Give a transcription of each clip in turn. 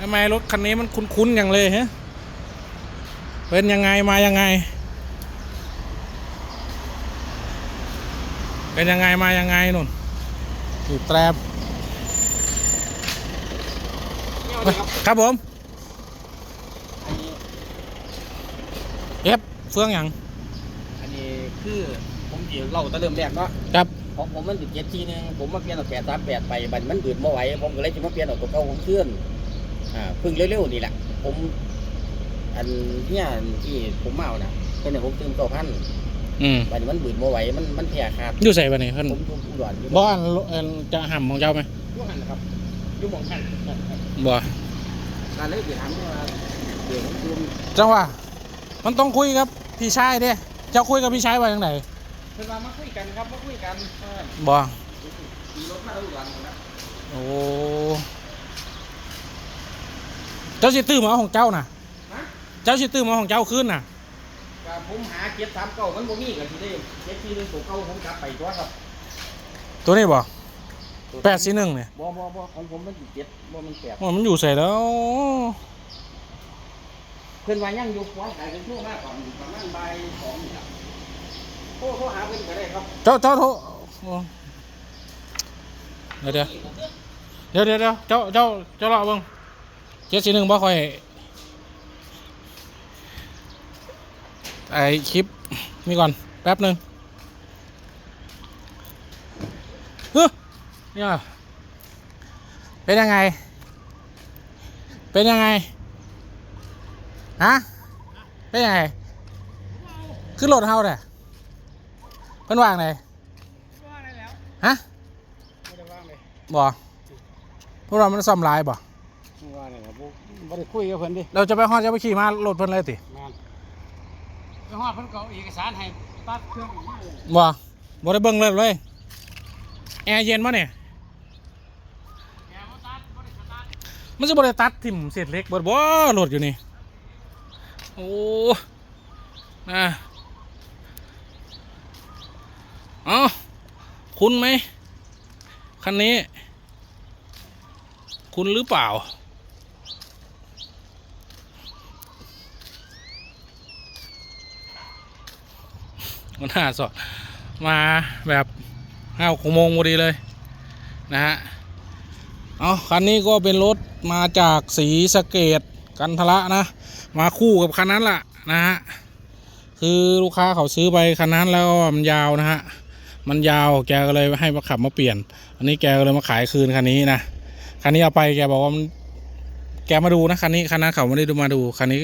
ทำไมรถคันนี้มันคุ้นๆอย่างเลยฮะเป็นยังไงมายังไง เป็นยังไงมายังไงนุ่นอยู่แตรบครับผมอันนี้เอฟเฟืองอย่างอันนี้คือผมเดี๋ยวเล่าแตะเริ่มแรกเนาะครับของผมมันอยู่เจ็ดทีนึงผมมาเปลี่ยนเอาแปดสามแปดไปบัดมันบืดมาไหวผมก็เลยจะมาเปลี่ยนเอาตัวเก่าของเคลื่อน อ่าเพิ่งเร็วๆนี่แหละ ผม อันเนี่ยที่ผมเมาน่ะเป็นให้ผมตื่นเก้าพันอืมบัดนี้มันบืดมาไหวมันมันแผ่ขาดอยู่ใส่ปะนี่เพิ่นผมทุกอุดรอยู่บ่อันอันจะห่ำของเจ้าไหมอยู่หันครับอยู่หมองหันบ่การเลยไปถามว่าเดี๋ยวผมตื่นจังหวะมันต้องคุยกับพี่ชายเด้เจ้าคุยกับพี่ชายว่าอย่างไรเพิ่นว่ามาคุยกันครับมาคุยกันเออบ่ขี่รถมาอุดรหมดแล้วโอ้ เจ้าสิตื้อมาเอาของเจ้าน่ะ ฮะเจ้าสิตื้อมาเอาของเจ้าขึ้นน่ะ ก็ผมหาเจ็ดสามเก้ามันบ่มีก็สิได้เจ็ดทีนึงตัวเก่าผมกลับไปตัวครับตัวนี้บ่แปดสี่หนึ่งเนี่ยบ่บ่บ่ของผมมันอยู่เจ็ดบ่มันแปดมันอยู่ใส่แล้ว เพิ่นว่ายังอยู่ฟ้องขายเป็นชั่วมากก่อนอยู่ประมาณบ่ายสองนี่ครับโทรโทรหาเพิ่นก็ได้ครับเจ้าเจ้าโทรโอ้เดี๋ยวเดี๋ยวเดี๋ยวเดี๋ยวเดี๋ยวเจ้าเจ้าเจ้ารอเบิ่ง เจ็ดสี่หนึ่งบ่ค่อยไอคลิปนี่ก่อน แป๊บหนึ่งเฮ้ยเนี่ยเป็นยังไง เป็นยังไง ฮะ เป็นยังไง ขึ้นรถเฮาเนี่ยเพิ่นวางไหนว่าได้แล้วฮะไม่ได้ว่างเลยบ่พวกเรามันซ่อมลายบ่ว่าได้ครั บบ่ได้คุยกับเพิ่นดิเราจะไปฮอดจะไปขี่มารถเพิ่นเลยติงานไปฮอดเพิ่นก็เอาเอกสารให้ตัดเครื่องมาเลยบ่บ่ได้เบิ่งเลยเลยแอร์เย็นบ่เนี่ยแกบ่ตัดบ่ได้สตาร์ทมันจะบ่ได้ตัดทิ่มเศษเหล็กเบิดบ่รถอยู่นี่โอ้นะเอ้าคุณไหมคันนี้ คุณหรือเปล่า มันน่าสอดมาแบบห้าหกโมงพอดีเลยนะฮะเอาคันนี้ก็เป็นรถมาจากสีสเกตกันทละนะ มาคู่กับคันนั้นล่ะนะฮะคือลูกค้าเขาซื้อไปคันนั้นแล้วมันยาวนะฮะมันยาวแกก็เลยให้มาขับมาเปลี่ยน อันนี้แกก็เลยมาขายคืนคันนี้นะคันนี้เอาไปแกบอกว่ามันแกมาดูนะคันนี้คันนั้นเขาไม่ได้ดูมาดูคันนี้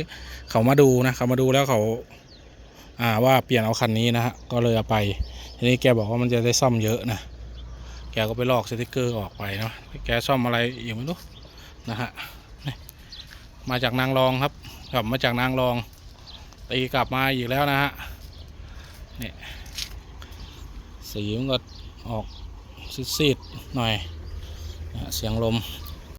เขามาดูนะเขามาดูแล้วเขา อ่าว่าเปลี่ยนเอาคันนี้นะฮะก็เลยเอาไป ทีนี้แกบอกว่ามันจะได้ซ่อมเยอะนะแกก็ไปลอกสติกเกอร์ออกไปเนาะแกซ่อมอะไรอีกไม่รู้นะฮะนี่มาจากนางรองครับกลับมาจากนางรองตีกลับมาอีกแล้วนะฮะนี่สีมันก็ออกซีดๆหน่อยเสียงลม